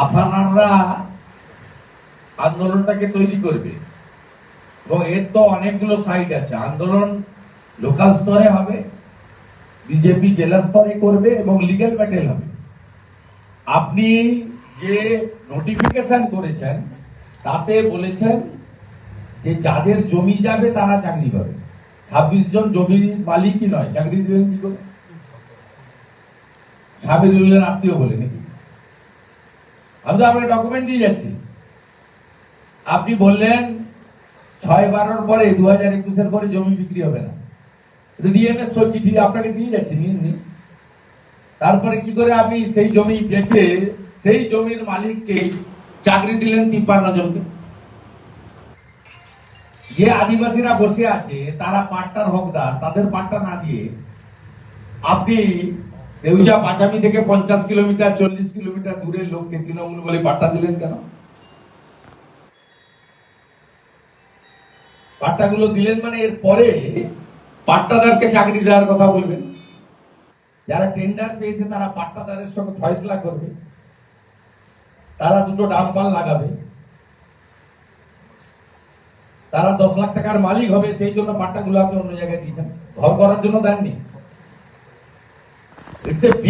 হাফানাররা আন্দোলনটাকে তৈরি করবে। এবং এর তো অনেকগুলো সাইড আছে। আন্দোলন লোকাল স্তরে হবে বিজেপি জেলা স্তরে করবে এবং লিগ্যাল ব্যাটেল হবে। আপনি যে নোটিফিকেশন করেছেন, তাতে বলেছেন যে যাদের জমি যাবে তারা চাকরি পাবে। ছাব্বিশ জন জমির মালিকই নয়, চাকরি দিবেন কি করে? সাবিরুল্লাহ আত্মীয় বলে নাকি? আমি তো আপনার ডকুমেন্ট দিয়ে যাচ্ছি। আপনি বললেন ছয় বারোর পরে দু হাজার একুশের পরে জমি বিক্রি হবে না। ডিএমএস চিঠি, আপনাকে দিয়ে যাচ্ছি তারপরে কি করে আপনি সেই জমি বেচে, সেই জমির মালিককে চাকরি দিলেন তিপ্পান্ন জনকে? যে আদিবাসীরা বসে আছে, তারা পাট্টার হকদার, তাদের পাট্টা না দিয়ে আপনি দেউচা পাঁচামি থেকে পঞ্চাশ কিলোমিটার, চল্লিশ কিলোমিটার দূরের লোককে তৃণমূল বলে পাট্টা দিলেন কেন? পাট্টাগুলো দিলেন মানে এর পরে পাট্টাদারকে চাকরি দেওয়ার কথা বলবেন। যারা টেন্ডার পেয়েছে তারা পাট্টাদারের সঙ্গে ফয়সলা করবে। তারা দুটো ডাম্পাল লাগাবে। তারা দশ লাখ টাকার মালিক হবে, সেই জন্য পাট্টাগুলো আপনি অন্য জায়গায় দিয়েছেন। ঘর করার জন্য দেননি।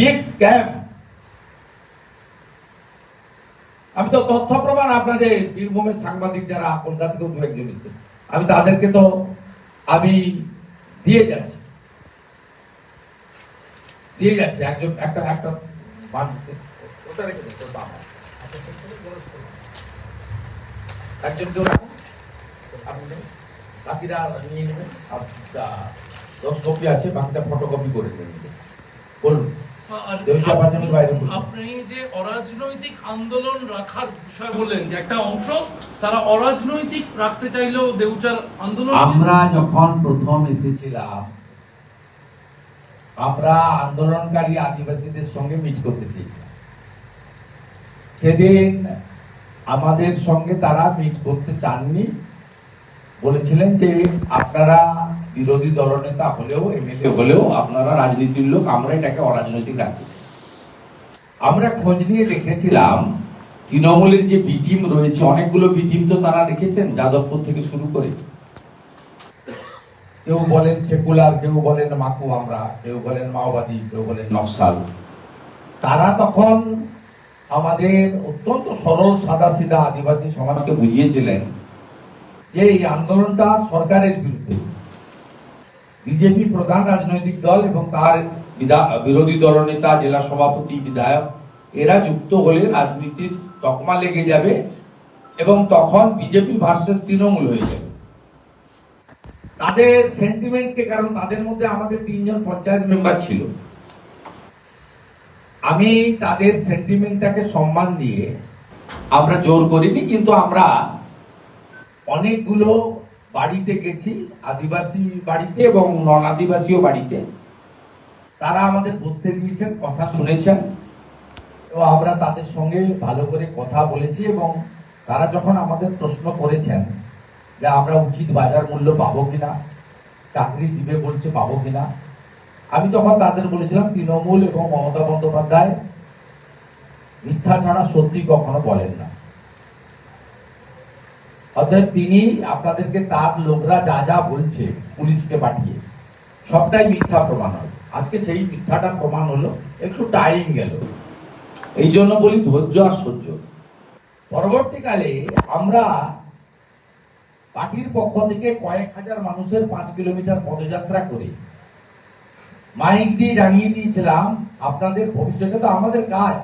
ইটস আমি তো তথ্য প্রমাণ আপনাদের বীরভূমের সাংবাদিক যারা কলকাতা থেকেও দু একজন এসেছেন। আমি তাদেরকে তো আমি দিয়ে যাচ্ছি। দিয়ে যাচ্ছে। একজন একটা একটা ওটা রেখে দেন, ওটা একজন কেউ রাখুন। আপনি বাকিরা নিয়ে নেবেন। আর দশ কপি আছে বাকিটা ফটোকপি করে নেবেন বলুন। আর দেউচা পাঁচামির বাইরে বলুন। আপনি যে অরাজনৈতিক আন্দোলন রাখার বিষয় বললেন যে একটা অংশ তারা অরাজনৈতিক রাখতে চাইলেও দেউচার আন্দোলন আমরা যখন প্রথম এসেছিলাম আমরা আন্দোলনকারী আদিবাসীদের সঙ্গে মিট করতে চেয়েছিলাম সেদিন আমাদের সঙ্গে তারা মিট করতে চাননি বলেছিলেন যে আপনারা বিরোধী দলনেতা হলেও এমএলএ হলেও আপনারা রাজনীতির লোক আমরা এটাকে অরাজনৈতিক রাখি আমরা খোঁজ নিয়ে দেখেছিলাম তৃণমূলের যে বি টিম রয়েছে অনেকগুলো বিটিম তো তারা রেখেছেন যাদবপুর থেকে শুরু করে। কেউ বলেন সেকুলার কেউ বলেন মাকু আমরা কেউ বলেন মাওবাদী কেউ বলেন নকশাল। তারা তখন আমাদের অত্যন্ত সরল সাদা সিধা আদিবাসী সমাজকে বুঝিয়েছিলেন যে এই আন্দোলনটা সরকারের বিরুদ্ধে। বিজেপি প্রধান রাজনৈতিক দল এবং তার বিরোধী দলনেতা জেলা সভাপতি, বিধায়ক, এরা যুক্ত হলে রাজনীতির তকমা লেগে যাবে এবং তখন বিজেপি ভার্সেস তৃণমূল হয়ে যাবে। তাদের সেন্টিমেন্টকে কারণ তাদের মধ্যে আমাদের তিনজন পঞ্চায়েত মেম্বার ছিল। আমি তাদের সেন্টিমেন্টটাকে সম্মান দিয়ে আমরা জোর করিনি, কিন্তু আমরা অনেকগুলো বাড়িতে গেছি আদিবাসী বাড়িতে। এবং নন আদিবাসীও বাড়িতে। তারা আমাদের বসতে দিয়েছেন কথা শুনেছেন। তো আমরা তাদের সঙ্গে ভালো করে কথা বলেছি এবং তারা যখন আমাদের প্রশ্ন করেছেন যে আমরা উচিত বাজার মূল্য পাবো কিনা চাকরি দিবে বলছে পাবো কিনা আমি তখন তাদের বলেছিলাম তৃণমূল এবং মমতা বন্দ্যোপাধ্যায় মিথ্যা ছাড়া সত্যি কখনো বলেন না। অতএব তিনি আপনাদেরকে তার লোকরা যা যা বলছে পুলিশকে পাঠিয়ে। সবটাই মিথ্যা প্রমাণ হয় আজকে সেই মিথ্যাটা প্রমাণ হলো, একটু টাইম গেল। এই জন্য বলি ধৈর্য আর সহ্য। পরবর্তীকালে আমরা পার্টির পক্ষ থেকে কয়েক হাজার মানুষের পাঁচ কিলোমিটার পদযাত্রা করে মাইক দিয়ে জানিয়ে দিয়েছিলাম, আপনাদের ভবিষ্যতে তো আমাদের কাজ।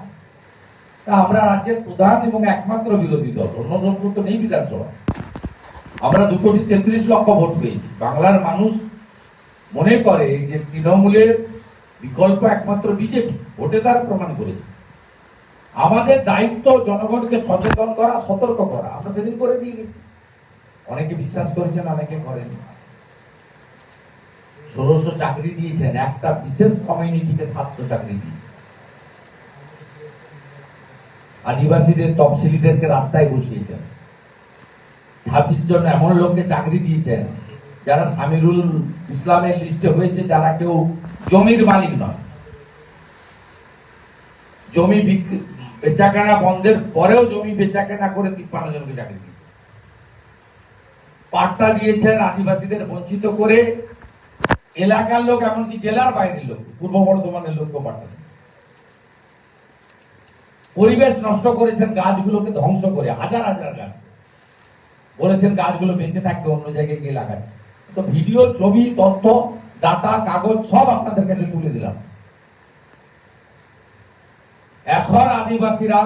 তা আমরা রাজ্যের প্রধান এবং একমাত্র বিরোধী দল। অন্য দল তো নেই বিধানসভা আমরা দু কোটি তেত্রিশ লক্ষ ভোট পেয়েছি? বাংলার মানুষ মনে করে যে তৃণমূলের বিকল্প একমাত্র বিজেপি, ভোটে তারা প্রমাণ করেছে। আমাদের দায়িত্ব জনগণকে সচেতন করা, সতর্ক করা। আমরা সেদিন করে দিয়ে গেছি। অনেকে বিশ্বাস করেছেন, অনেকে করেন ষোলোশো চাকরি দিয়েছেন, একটা বিশেষ কমিউনিটিকে সাতশো চাকরি দিয়েছেন। আদিবাসীদের তফসিলিদেরকে রাস্তায় বসিয়েছেন। ছাব্বিশ জন এমন লোককে চাকরি দিয়েছেন যারা সামিরুল ইসলামের লিস্টে হয়েছে, যারা কেউ জমির মালিক নয়। জমি বেচাকেনা বন্ধের পরেও জমি বেচাকেনা করে তিপ্পান্ন জনকে চাকরি দিয়েছে। পাট্টা দিয়েছেন আদিবাসীদের বঞ্চিত করে। এলাকার লোক, এমনকি জেলার বাইরের লোক, পূর্ব বর্ধমানের পাট্টা দিয়েছে। পরিবেশ নষ্ট করেছেন গাছগুলোকে ধ্বংস করে, হাজার হাজার গাছ। বলেছেন গাছগুলো বেঁচে থাকবে, অন্য জায়গায় গিয়ে লাগাচ্ছে। তো ভিডিও, ছবি, তথ্য, ডাটা, কাগজ সব আপনাদের কাছে তুলে দিলাম। এখন আদিবাসীরা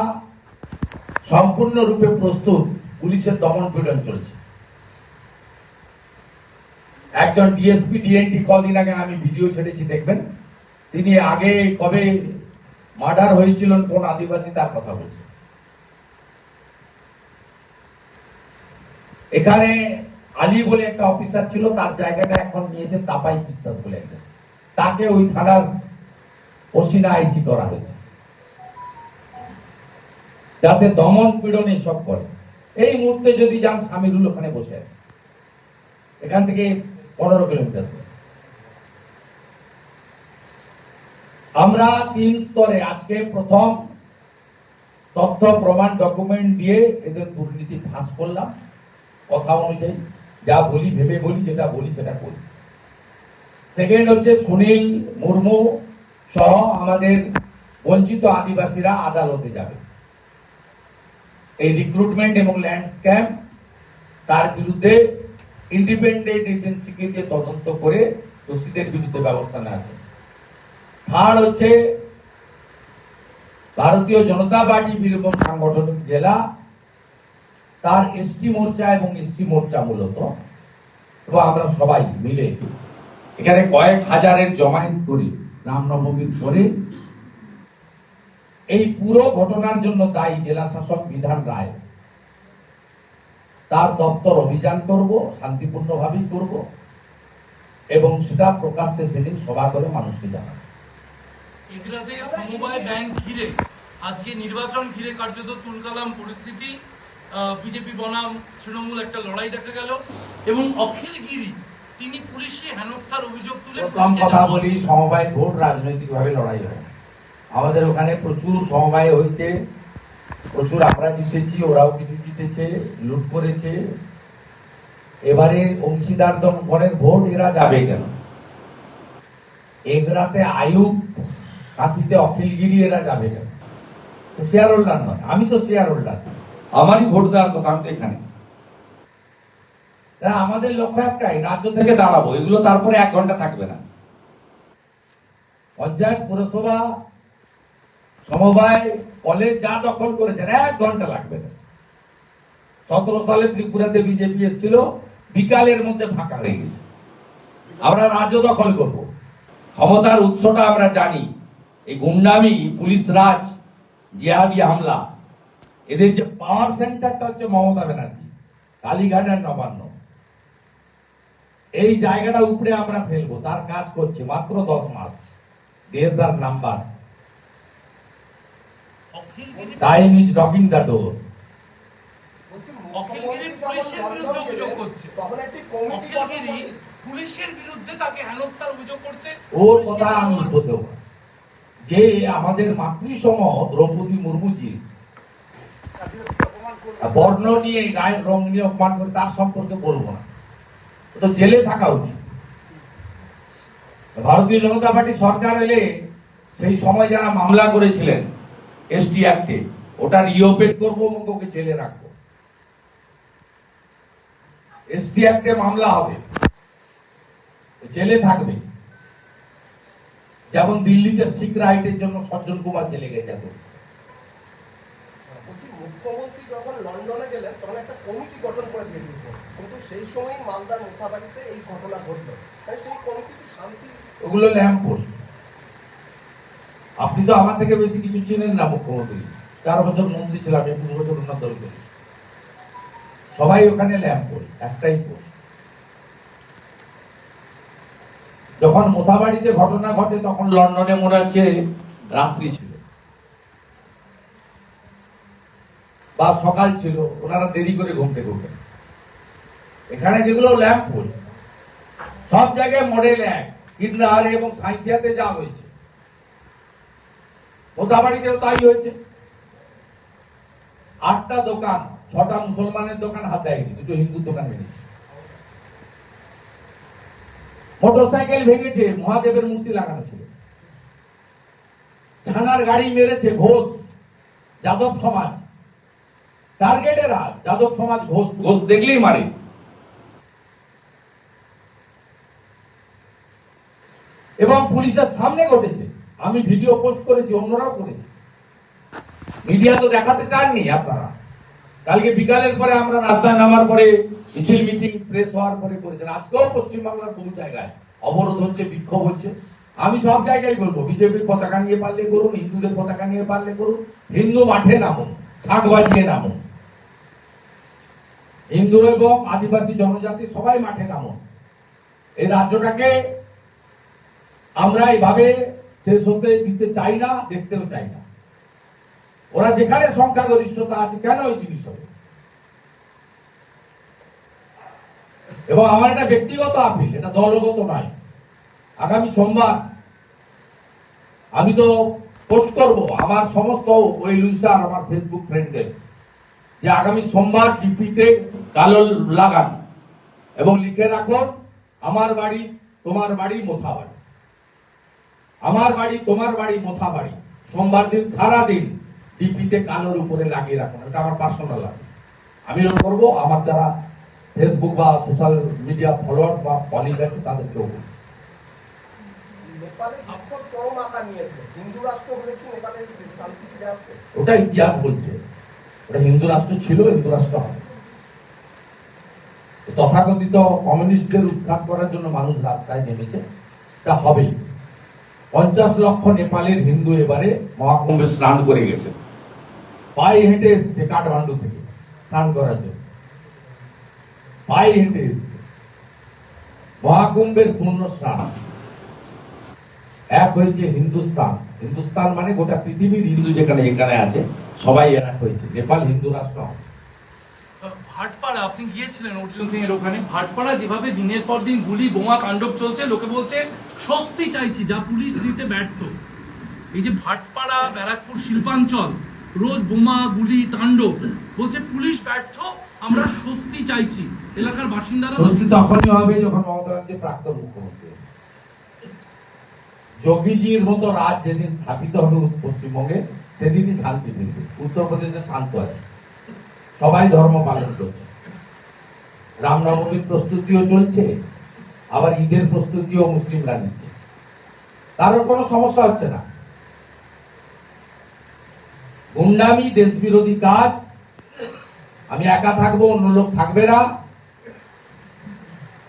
সম্পূর্ণরূপে প্রস্তুত, পুলিশের দমন পীড়ন চলছে। একজন ডিএসপি ডিএনটি কদিন আগে আমি ভিডিও ছেড়েছি, দেখবেন? তিনি আগে কবে মার্ডার হয়েছিলেন কোন আদিবাসী তার কথা বলছে। এখানে আলী বলে একটা অফিসার ছিল, তার জায়গাটা এখন নিয়েছে তাপাই বিশ্বাস বলে একজন তাকে ওই থানার ওসিনা আইসি করা হয়েছে। যাতে দমন পীড়ন সব করে। এই মুহূর্তে যদি যান সামিরুল ওখানে বসে আছে। এখান থেকে পনেরো কিলোমিটার আমরা তিন স্তরে আজকে প্রথম তথ্য, প্রমাণ ডকুমেন্ট দিয়ে এদের দুর্নীতি ফাঁস করলাম। কথা অনুযায়ী যা বলি, ভেবে বলি, যেটা বলি সেটা করি। সেকেন্ড হচ্ছে সুনীল মুর্মু সহ আমাদের বঞ্চিত আদিবাসীরা আদালতে যাবে। এই রিক্রুটমেন্ট এবং ল্যান্ড স্ক্যাম তার বিরুদ্ধে ইন্ডিপেন্ডেন্ট এজেন্সিকে দিয়ে তদন্ত করে দোষীদের বিরুদ্ধে ব্যবস্থা নেওয়া থার্ড হচ্ছে ভারতীয় জনতা পার্টি বীরভূম সাংগঠনিক জেলা। তার এসটি মোর্চা এবং এসসি মোর্চা মূলত। এবং আমরা সবাই মিলে এখানে কয়েক হাজারের জমায়েত করি রামনবমী করে এই পুরো ঘটনার জন্য দায়ী জেলা শাসক বিধান রায়। তার দপ্তর অভিযান করব, শান্তিপূর্ণভাবেই করব। এবং সেটা প্রকাশ্যে সেদিন সভা করে মানুষকে জানাব। এগুলাতে সমবায় ব্যাংক ঘিরে আজকে নির্বাচন ঘিরে কার্যত তুলকালাম পরিস্থিতি। বিজেপি বনাম তৃণমূল একটা লড়াই দেখা গেল। এবং অখিল গিরি তিনি পুলিশি হেনস্থার অভিযোগ তুলে প্রথম কথা বলি সমবায় ভোট রাজনৈতিকভাবে লড়াই হয় আমাদের ওখানে প্রচুর সমবায় হয়েছে প্রচুর আমরা জিতেছি ওরাও কিছু জিতেছে লুট করেছে। এবারে অংশীদার দমনের ভোট এরা যাবে কেন? এগরাতে আয়ুব কাঁথিতে অখিলগিরি এরা যাবে শেয়ার হোল্ডার নয় আমি তো শেয়ার হোল্ডার আমারই ভোট দেওয়ার কথা আমি তো এখানে। আমাদের লক্ষ্য একটাই রাজ্য থেকে দাঁড়াবো এগুলো তারপরে এক ঘণ্টা থাকবে না। পঞ্চায়েত পুরসভা সমবায় কলেজ যা দখল করেছেন এক ঘণ্টা লাগবে না। সতেরো সালে ত্রিপুরাতে বিজেপি এসেছিল বিকালের মধ্যে ফাঁকা হয়ে গেছে। আমরা রাজ্য দখল করব। ক্ষমতার উৎসটা আমরা জানি। এই গুন্ডামি পুলিশ রাজ জিহাদি হামলা এদের যে পাওয়ার সেন্টারটা হচ্ছে মমতা ব্যানার্জি কালীঘাট আর নবান্ন। এই জায়গাটা উপরে আমরা ফেলব তার কাজ করছি মাত্র দশ মাস দেশ আর number time is knocking the door পুলিশের বিরুদ্ধে তাকে হেনস্থার অভিযোগ করছে। ওর কথা আমি বলতেও পারি। যে আমাদের মাতৃসম দ্রৌপদী মুর্মুজি, বর্ণ নিয়ে, গায়ের রং নিয়ে অপমান করে তার সম্পর্কে বলব না। তো জেলে থাকা উচিত। ভারতীয় জনতা পার্টি সরকার এলে সেই সময় যারা মামলা করেছিলেন এসটি অ্যাক্টে, ওটা রিওপেট করব এবং ওকে জেলে রাখব। এসটি অ্যাক্টে মামলা হবে। জেলে থাকবে। যেমন দিল্লিতে শিখ রাইটের জন্য সজ্জন কুমার জেলে গেছে। বলছি, মুখ্যমন্ত্রী যখন লন্ডনে গেলেন তখন একটা কমিটি গঠন করে কিন্তু সেই সময় মালদার মুখাবাড়িতে এই ঘটনা ঘটলো। তাই সেই কমিটিতে শান্তি ওগুলো আপনি তো আমার থেকে বেশি কিছু চেনেন না মুখ্যমন্ত্রী। চার বছর মন্ত্রী ছিলাম একুশ বছর করেছি সবাই ওখানে ল্যাম্প পোস্ট একটাই পোস্ট। যখন মোথাবাড়িতে ঘটনা ঘটে, তখন লন্ডনে মনে হচ্ছে রাত্রি ছিল। বা সকাল ছিল, ওনারা দেরি করে ঘুম থেকে এখানে যেগুলো ল্যাম্প পোস্ট, সব জায়গায় মডেল এক কিন্দাহারে এবং সাঁইথিয়াতে যা হয়েছে। মোতাবাড়িতেও তাই হয়েছে। আটটা দোকান, ছটা মুসলমানের দোকান হাত দেয়নি দুটো হিন্দুর দোকান ভেঙেছে মোটরসাইকেল ভেঙেছে মহাদেবের মূর্তি লাগানো ছিল। ছানার গাড়ি মেরেছে ঘোষ যাদব সমাজ। টার্গেটেরা যাদব সমাজ ঘোষ। ঘোষ দেখলেই মারে। এবং পুলিশের সামনে ঘটেছে। আমি ভিডিও পোস্ট করেছি অন্যরাও করেছি। মিডিয়া তো দেখাতে চাননি আপনারা। কালকে বিকালের পরে আমরা রাস্তায় নামার পরে মিছিল, মিটিং প্রেস হওয়ার পরে করেছেন। আজকেও পশ্চিমবাংলার বহু জায়গায় অবরোধ হচ্ছে, বিক্ষোভ হচ্ছে। আমি সব জায়গায় বলব, বিজেপির পতাকা নিয়ে পারলে করুন, হিন্দুদের পতাকা নিয়ে পারলে করুন, হিন্দু মাঠে নামুন, শাক বাজিয়ে নামুন। হিন্দু এবং আদিবাসী জনজাতি সবাই মাঠে নামুন। এই রাজ্যটাকে আমরা এইভাবে শেষ হতে দিতে চাই না, দেখতেও চাই না। ওরা যেখানে সংখ্যাগরিষ্ঠতা আছে, কেন ওই জিনিস হবে? এবং আমার এটা ব্যক্তিগত আপিল, এটা দলগত নয়। আগামী সোমবার আমি তো পোস্ট করব আমার সমস্ত ওই লুইসার আমার ফেসবুক ফ্রেন্ডদের, যে আগামী সোমবার ডিপিতে কালো লাগান এবং লিখে রাখুন আমার বাড়ি, তোমার বাড়ি মোথা বাড়ি আমার বাড়ি, তোমার বাড়ি মোথা বাড়ি সোমবার দিন সারা দিন ডিপিতে কালোর উপরে লাগিয়ে রাখুন এটা আমার পার্সোনাল লাগে। আমি এরকম করব আমার যারা ফেসবুক বা সোশ্যাল মিডিয়া ফলোয়ার্স বা কলিগ আছে তাদেরকেও ওটা ইতিহাস বলছে। ওটা হিন্দু রাষ্ট্র ছিল হিন্দু রাষ্ট্র হবে। তথাকথিত কমিউনিস্টদের উৎখাত করার জন্য মানুষ রাস্তায় নেমেছে। তা হবেই। পঞ্চাশ লক্ষ নেপালের হিন্দু এবারে মহাকুম্ভে স্নান করে গেছে পায়ে হেঁটে এসছে কাঠমান্ডু থেকে, স্নান করার জন্য। পায়ে হেঁটে এসছে। মহাকুম্ভের পূর্ণ স্নান। এক হয়েছে হিন্দুস্তান হিন্দুস্তান মানে গোটা পৃথিবীর হিন্দু যেখানে এখানে আছে, সবাই এক হয়েছে। নেপাল হিন্দু রাষ্ট্র। ভাটপাড়া, আপনি গিয়েছিলেন অর্জুন সিং এর ওখানে? ভাটপাড়া যেভাবে দিনের পর দিন গুলি, বোমা, কাণ্ডব চলছে, লোকে বলছে, স্বস্তি চাইছি, যা পুলিশ দিতে ব্যর্থ। এই যে ভাটপাড়া, ব্যারাকপুর, শিল্পাঞ্চল রোজ বোমা, গুলি, তাণ্ডব। বলছে, পুলিশ ব্যর্থ, আমরা স্বস্তি চাইছি। এলাকার বাসিন্দারা স্বস্তি তখনই হবে যখন মমতা ব্যানার্জি প্রাক্তন মুখ্যমন্ত্রী। যোগীজির মতো রাজ যেদিন স্থাপিত হবে পশ্চিমবঙ্গে, সেদিনই শান্তি ফিরবে। উত্তরপ্রদেশে শান্ত আছে। সবাই ধর্ম পালন করছে। রামনবমীর প্রস্তুতিও চলছে, আবার ঈদের প্রস্তুতিও মুসলিমরা নিচ্ছে। কারোর কোনো সমস্যা হচ্ছে না। গুন্ডামি দেশ বিরোধী কাজ। আমি একা থাকব, অন্য লোক থাকবে না।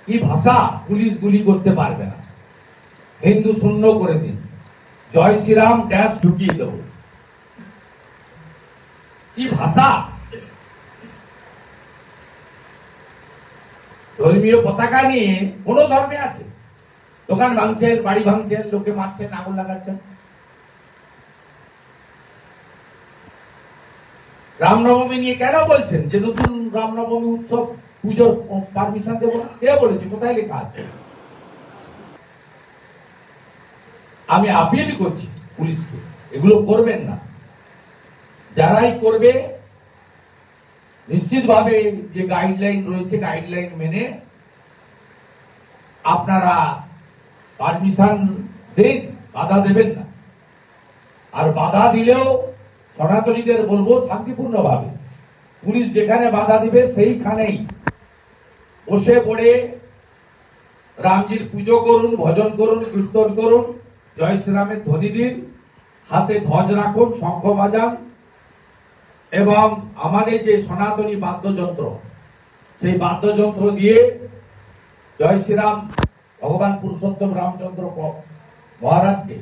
কি ভাষা পুলিশ গুলি করতে পারবে না। হিন্দু শূন্য করে দিন। জয় শ্রীরাম ড্যাশ ঢুকিয়ে দেবো। কি ভাষা? ধর্মীয় পতাকা নিয়ে কোন ধর্মে আছে। দোকান ভাঙছেন, বাড়ি ভাঙছেন, লোকে মারছেন, আগুন লাগাচ্ছেন। রামনবমী নিয়ে কেন বলছেন? যে নতুন রামনবমী উৎসব পুজোর পারমিশন দেবো না। কে বলেছে? কোথায় লেখা আছে? আমি আপিল করছি পুলিশকে। এগুলো করবেন না। যারাই করবে, নিশ্চিতভাবে যে গাইডলাইন রয়েছে গাইডলাইন মেনে আপনারা পারমিশন দিন, বাধা দেবেন না। আর বাধা দিলেও সনাতনীদের বলব শান্তিপূর্ণভাবে। পুলিশ যেখানে বাধা দিবে, সেইখানেই বসে পড়ে রামজির পুজো করুন, ভজন করুন, কীর্তন করুন। জয় শ্রীরামের ধ্বনি দিন। হাতে ধ্বজ রাখুন, শঙ্খ বাজান। এবং আমাদের যে সনাতনী বাদ্যযন্ত্র, সেই বাদ্যযন্ত্র দিয়ে জয় শ্রীরাম, ভগবান পুরুষোত্তম রামচন্দ্র মহারাজকে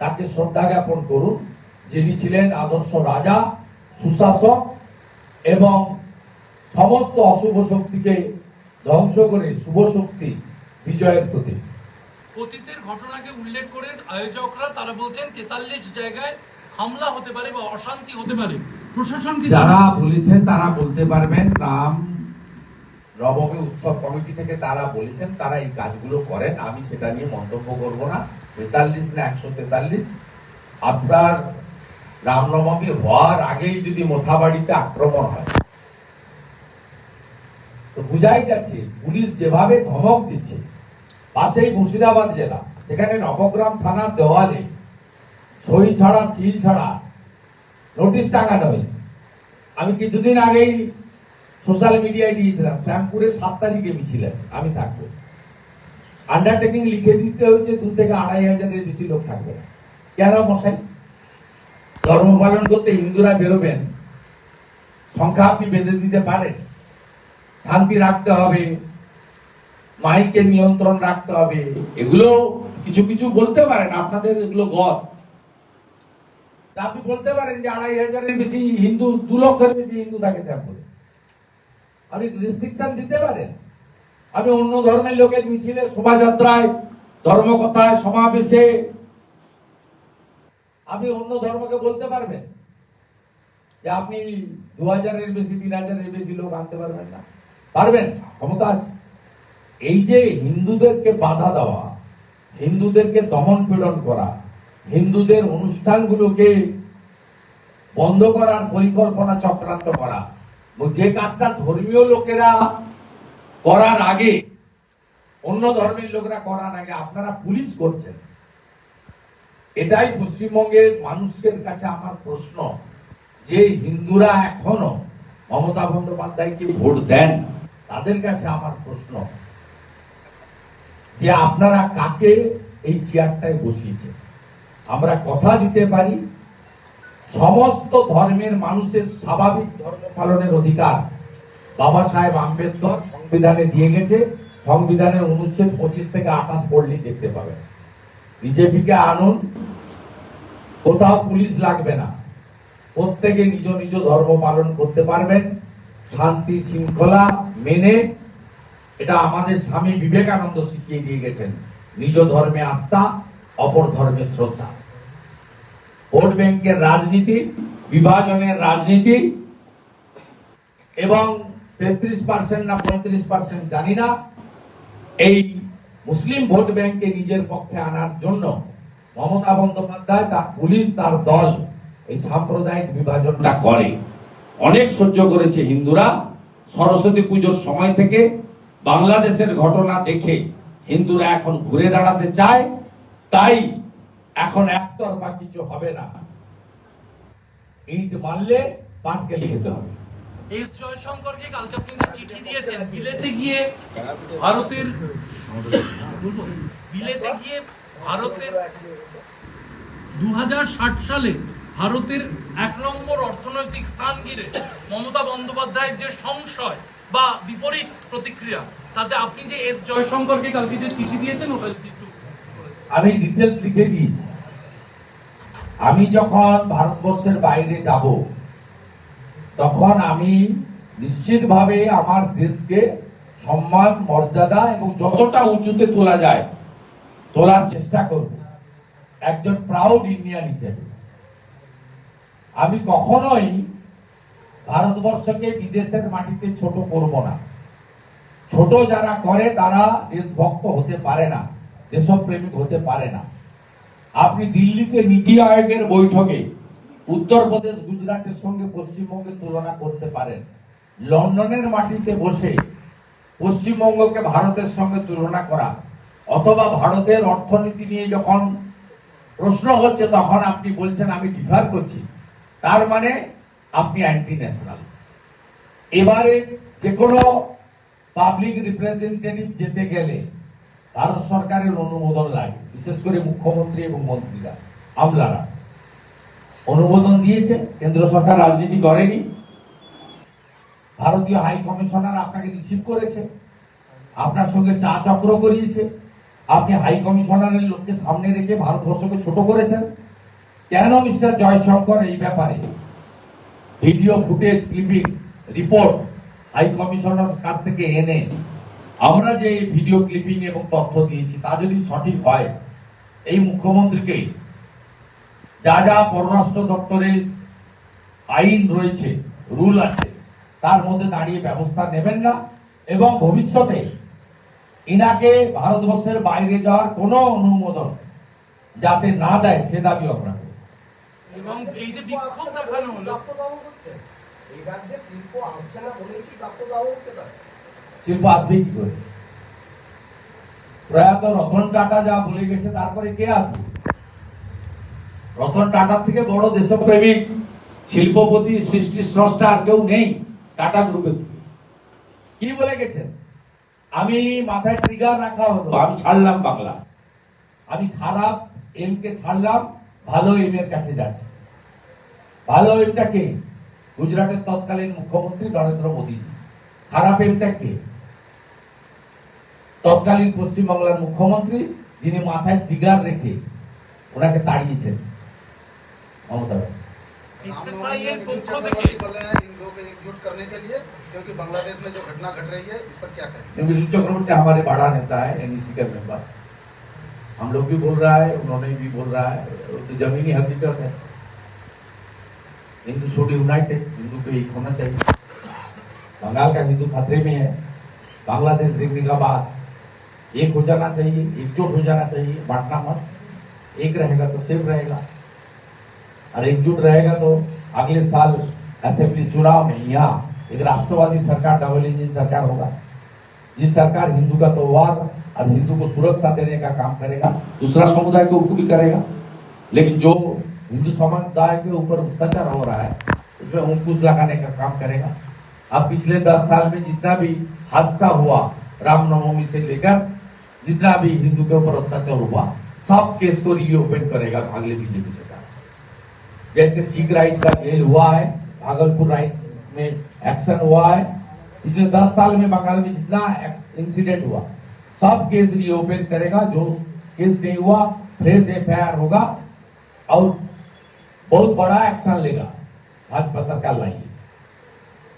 তাকে শ্রদ্ধা জ্ঞাপন করুন। যিনি ছিলেন আদর্শ রাজা সুশাসক এবং সমস্ত অশুভ শক্তিকে ধ্বংস করে শুভ শক্তি বিজয়ের প্রতীক। অতীতের ঘটনাকে উল্লেখ করে আয়োজকরা তারা বলছেন তেতাল্লিশ জায়গায় হামলা হতে পারে বা অশান্তি হতে পারে। প্রশাসন যারা? বলেছেন তারা বলতে পারবেন রাম নবমী উৎসব কমিটি থেকে তারা বলেছেন তারা এই কাজগুলো করেন আমি সেটা নিয়ে মন্তব্য করব না। তেতাল্লিশ না একশো তেতাল্লিশ? আপনার রামনবমী হওয়ার আগেই যদি মোথাবাড়িতে আক্রমণ হয়। তো বুঝাই যাচ্ছে, পুলিশ যেভাবে ধমক দিচ্ছে, পাশেই মুর্শিদাবাদ জেলা, সেখানে নবগ্রাম থানার দেওয়ালে সই ছাড়া, সিল ছাড়া নোটিশ টাঙানো হয়েছে। আমি কিছুদিন আগেই সোশ্যাল মিডিয়ায় দিয়েছিলাম, শ্যামপুরের সাত তারিখে মিছিল আছে, আমি থাকব। আন্ডারটেকিং লিখে দিতে হয়েছে, দু থেকে আড়াই হাজারের বেশি লোক থাকবে কেন মশাই? ধর্ম পালন করতে হিন্দুরা বেরোবেন। সংখ্যা আপনি বেঁধে দিতে পারেন শান্তি রাখতে হবে। মাইকে নিয়ন্ত্রণ রাখতে হবে। এগুলো কিছু কিছু বলতে পারেন আপনাদের এগুলো গদ। তা আপনি বলতে পারেন যে আড়াই হাজারের বেশি হিন্দু দু লক্ষের বেশি হিন্দু থাকে শ্যামপুরে আপনি রেস্ট্রিকশন দিতে পারেন। আমি অন্য ধর্মের লোকের মিছিলে শোভাযাত্রায় ধর্মকথায় সমাবেশে আপনি অন্য ধর্মকে বলতে পারবেন? যে আপনি দু হাজারের বেশি তিন হাজারের বেশি লোক আনতে পারবেন না। পারবেন? ক্ষমতা আছে। এই যে হিন্দুদেরকে বাধা দেওয়া, হিন্দুদেরকে দমন পীড়ন করা, হিন্দুদের অনুষ্ঠানগুলোকে বন্ধ করার পরিকল্পনা চক্রান্ত করা যে কাজটা ধর্মীয় লোকেরা করার আগে, অন্য ধর্মের লোকেরা করার আগে আপনারা পুলিশ করছেন। এটাই পশ্চিমবঙ্গের মানুষের কাছে আমার প্রশ্ন, যে হিন্দুরা এখনও মমতা বন্দ্যোপাধ্যায়কে ভোট দেন তাদের কাছে আমার প্রশ্ন, যে আপনারা কাকে এই চেয়ারটায় বসিয়েছেন? আমরা কথা দিতে পারি, সমস্ত ধর্মের মানুষের স্বাভাবিক ধর্ম পালনের অধিকার বাবা সাহেব আম্বেদকর সংবিধানে দিয়ে গেছে, সংবিধানের অনুচ্ছেদ পঁচিশ থেকে আঠাশ পড়লেই দেখতে পাবেন। বিজেপিকে আনুন, কোথাও পুলিশ লাগবে না। প্রত্যেকে নিজ নিজ ধর্ম পালন করতে পারবেন, শান্তি শৃঙ্খলা মেনে। এটা আমাদের স্বামী বিবেকানন্দ শিখিয়ে দিয়ে গেছেন, নিজ ধর্মে আস্থা, অপর ধর্মে শ্রদ্ধা। ভোট ব্যাংকের রাজনীতি, বিভাজনের রাজনীতি, এবং তেত্রিশ পার্সেন্ট না পঁয়ত্রিশ পার্সেন্ট জানি না, এই মুসলিম ভোট ব্যাংকে নিজের পক্ষে আনার জন্য মমতা বন্দ্যোপাধ্যায়, তার পুলিশ, তার দল এই সাম্প্রদায়িক বিভাজনটা করে। অনেক সহ্য করেছে হিন্দুরা। সরস্বতী পুজোর সময় থেকে বাংলাদেশের ঘটনা দেখে হিন্দুরা এখন ঘুরে দাঁড়াতে চায়। তাই এখন একতরফা কিছু হবে না। ইট মারলে পাটকে লিখতে হবে। এস জয়শঙ্করকে কালকে আপনি চিঠি দিয়েছেন। বিলেতে গিয়ে ভারতের বিলেতে গিয়ে ভারতের দু সালে ভারতের এক নম্বর অর্থনৈতিক স্থান ঘিরে মমতা বন্দ্যোপাধ্যায়ের যে সংশয় বা বিপরীত প্রতিক্রিয়া, তাতে আপনি যে এস জয়শঙ্করকে কালকে যে চিঠি দিয়েছেন আমি ডিটেলস লিখে দিয়েছি। আমি যখন ভারতবর্ষের বাইরে যাব তখন আমি নিশ্চিতভাবে আমার দেশকে সম্মান, মর্যাদা এবং যতটা উঁচুতে তোলা যায়, তোলার চেষ্টা করব। একজন প্রাউড ইন্ডিয়ান হিসেবে। আমি কখনোই ভারতবর্ষকে বিদেশের মাটিতে ছোট করব না। ছোট যারা করে, তারা দেশভক্ত হতে পারে না, দেশপ্রেমিক হতে পারে না। আপনি দিল্লিতে নীতি আয়োগের বৈঠকে উত্তরপ্রদেশ গুজরাটের সঙ্গে পশ্চিমবঙ্গের তুলনা করতে পারেন। লন্ডনের মাটিতে বসে পশ্চিমবঙ্গকে ভারতের সঙ্গে তুলনা করা অথবা ভারতের অর্থনীতি নিয়ে যখন প্রশ্ন হচ্ছে, তখন আপনি বলছেন, আমি ডিফার করছি। তার মানে আপনি অ্যান্টি ন্যাশনাল এবারে যে কোনো পাবলিক রিপ্রেজেন্টেটিভ যেতে গেলে ভারত সরকারের অনুমোদন লাগে, বিশেষ করে মুখ্যমন্ত্রী এবং মন্ত্রীরা, আমলারা। অনুমোদন দিয়েছে, কেন্দ্র সরকার রাজনীতি করেনি। ভারতীয় হাই কমিশনার আপনাকে রিসিভ করেছে, আপনার সঙ্গে চা চক্র করিয়েছে। আপনি হাই কমিশনারের লোককে সামনে রেখে ভারতবর্ষকে ছোট করেছেন। কেন মিস্টার জয়শঙ্কর এই ব্যাপারে? Video footage, clipping, report high commissioner কাছ থেকে এনে আমরা যে ভিডিও, ক্লিপিং এবং তথ্য দিয়েছি, তা যদি সঠিক হয়, এই মুখ্যমন্ত্রীকে যা যা পররাষ্ট্র দপ্তরের আইন রয়েছে রুল আছে তার মধ্যে দাঁড়িয়ে ব্যবস্থা নেবেন না এবং ভবিষ্যতে ইনাকে ভারতবর্ষের বাইরে যাওয়ার কোনো অনুমোদন যাতে না দেয় সে দাবি আমরা এবং এই যে শিল্প বিক্ষোভ দেখানো কি হলো গাপ্প দেওয়া হচ্ছে? এই রাজ্যে শিল্প আসছে না বলেই কি হচ্ছে শিল্প আসবেই কি করে? প্রয়াত রতন টাটা যা বলে গেছে তারপরে কে আসবে? রতন টাটার থেকে বড় দেশপ্রেমিক শিল্পপতি সৃষ্টি স্রষ্টা আর কেউ নেই টাটা গ্রুপের থেকে। কি বলে গেছেন? আমি মাথায় ট্রিগার রাখা হতো আমি ছাড়লাম বাংলা। আমি খারাপ এম কে ছাড়লাম ভালো এম এর কাছে যাচ্ছে। ভালো এমটা কে? গুজরাটের তৎকালীন মুখ্যমন্ত্রী নরেন্দ্র মোদী। খারাপ এমটা কে? তৎকালীন পশ্চিমবাংলার মুখ্যমন্ত্রী যিনি মাথায় ফিগার রেখে ওনাকে তাড়িয়েছেন। नमस्कार इससे बड़ा ये पोखो देखिए इन लोग एकजुट करने के लिए क्योंकि बांग्लादेश में जो घटना घट रही है इस पर क्या करें क्योंकि चक्रवर्ती हमारे बड़ा नेता है एनईसी का मेंबर। हम लोग भी बोल रहा है उन्होंने भी बोल रहा है तो जमीनी हकीकत है। हिंदू शुड यूनाइटेड हिंदू को एक होना चाहिए। बंगाल का हिंदू खतरे में है। बांग्लादेश देखने का बाद एक हो जाना चाहिए एकजुट हो जाना चाहिए बांटना मत। एक रहेगा तो सेफ़ रहेगा। और एकजुट रहेगा तो अगले साल असेंबली चुनाव में यहाँ एक राष्ट्रवादी सरकार, डबल इंजन सरकार होगा। जिस सरकार हिंदू का त्योहार और हिंदू को सुरक्षा देने का काम करेगा, दूसरा समुदाय के ऊपर भी करेगा। लेकिन जो हिंदू समुदाय के ऊपर अत्याचार हो रहा है, उसमें अंकुश लगाने का काम करेगा। अब पिछले दस साल में जितना भी हादसा हुआ रामनवमी से लेकर, जितना भी हिंदू के ऊपर अत्याचार हुआ, सब केस को रीओपन करेगा अगले बीजेपी सरकार जैसे सिख राइट का जेल हुआ है भागलपुर राइट में एक्शन हुआ है पिछले दस साल में बंगाल में जितना इंसिडेंट हुआ सब केस रीओपन करेगा जो केस नहीं हुआ फ्रेश एफ होगा और बहुत बड़ा एक्शन लेगा भाजपा सरकार लाएगी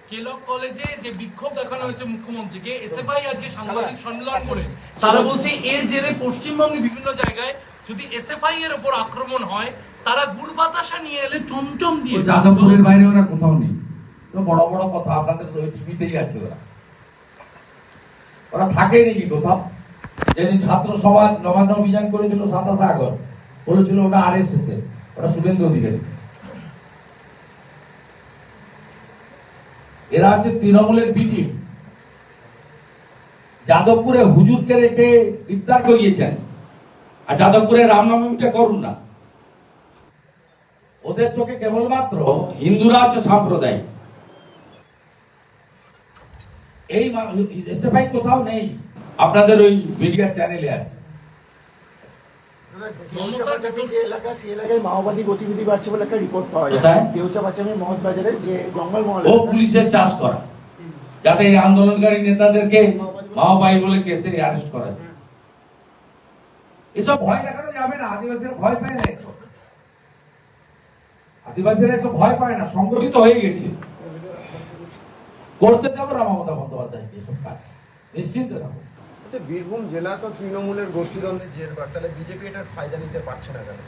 কেলক কলেজে যে বিক্ষোভ দেখানো হয়েছে মুখ্যমন্ত্রীকে এসএফআই আজকে সাংবাদিক সম্মেলন করে তারা বলছে এর জেরে পশ্চিমবঙ্গে বিভিন্ন জায়গায় যদি এসএফআই এর উপর আক্রমণ হয় তারা গুড় বাতাসা নিয়ে এলে চমচম দিয়ে যাদবপুরের বাইরে ওরা কোথাও নেই। তো বড় বড় কথা আপনাদের ওই টিভিতেই আছে ওরা। ওরা থাকে নাকি কোথাও? যেদিন ছাত্র সমাজ নবান্ন অভিযান করেছিল সাতাশে আগস্ট বলেছিল ওটা আর এস এস ওটা শুভেন্দু অধিকারী। এরা হচ্ছে তৃণমূলের বিটি যাদবপুরে হুজুরকে রেখে ইফতার করিয়েছেন। আর যাদবপুরে রামনবমীটা করুন না। ওদের চোখে কেবলমাত্র হিন্দুরা হচ্ছে সাম্প্রদায়িক। এই এসএফআই কোথাও নেই। আপনাদের ওই মিডিয়া চ্যানেলে আছে। মাওবাদী গতিবিধি বাড়ছে বলে একটা রিপোর্ট পাওয়া যায়। মহৎ বাজারে যে গঙ্গাল মহল। ও পুলিশের চাষ করা। যাতে এই আন্দোলনকারী নেতাদেরকে বলে কেসে অ্যারেস্ট করা এসব ভয় দেখানো যাবে না আদিবাসীরা ভয় পায় আদিবাসীরা এসব ভয় পায় না সংগঠিত হয়ে গেছে। করতে যাব না মমতা বন্দ্যোপাধ্যায় এসব কাজ। নিশ্চিন্ত থাকো। আচ্ছা, বীরভূম জেলা তো তৃণমূলের গোষ্ঠীদ্বন্দ্বে জেরবার তাহলে বিজেপি এটার ফায়দা নিতে পারছে না কেন?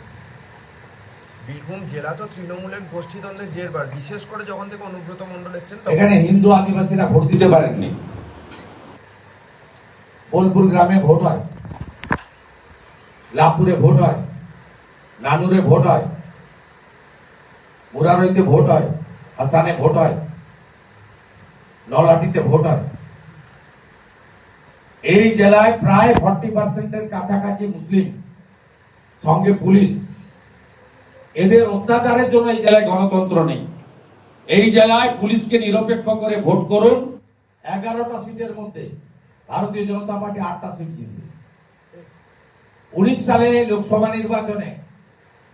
বীরভূম জেলা তো তৃণমূলের গোষ্ঠীদ্বন্দ্বে জেরবার বিশেষ করে যখন থেকে অনুব্রত মন্ডল এসছেন এখানে হিন্দু আদিবাসীরা ভোট দিতে পারেননি। বোলপুর গ্রামে ভোট হয় লাভপুরে ভোট হয় নানুরে ভোট হয়। মুরারইতে ভোট হয়, হাসানে ভোট হয় নলাটিতে ভোট হয়। এই জেলায় প্রায় ফর্টি পার্সেন্টের কাছাকাছি মুসলিম, সঙ্গে পুলিশ। এদের অত্যাচারের জন্য এই জেলায় গণতন্ত্র নেই। এই জেলায় পুলিশকে নিরপেক্ষ করে ভোট করুন, এগারোটা সিটের মধ্যে। ভারতীয় জনতা পার্টি আটটা সিট জিতবে। উনিশ সালে লোকসভা নির্বাচনে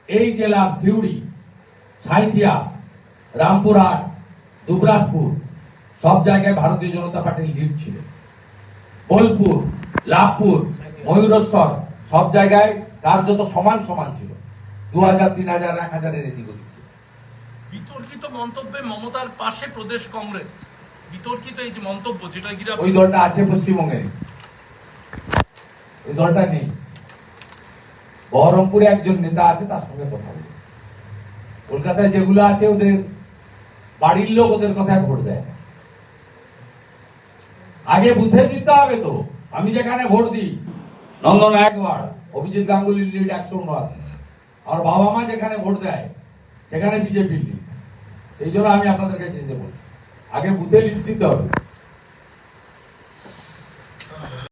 এই জেলার সিউড়ি সাঁইথিয়া রামপুরহাট দুবরাজপুর সব জায়গায় ভারতীয় জনতা পার্টির লিড ছিল বোলপুর লাভপুর ময়ূরেশ্বর সব জায়গায় কার্যত সমান সমান ছিল। দু হাজার তিন হাজার এক হাজারের এদিক। বিতর্কিত মন্তব্যে মমতার পাশে প্রদেশ কংগ্রেস। বিতর্কিত এই যে মন্তব্য যেটা কিনা ওই দলটা আছে পশ্চিমবঙ্গে। ওই দলটা নেই। বহরমপুরে একজন নেতা আছে তার সঙ্গে কথা বলি কলকাতায় যেগুলো আছে, ওদের বাড়ির লোক ওদের কথায় ভোট দেয়। আগে বুথে জিততে হবে তো। আমি যেখানে ভোট দিই, নন্দন একবার, অভিজিৎ গাঙ্গুলির লিড একশো উনআশি। আমার বাবা মা যেখানে ভোট দেয়, সেখানে বিজেপির লিড। এই জন্য আমি আপনাদের কাছে বলছি। আগে বুথে লিড দিতে হবে।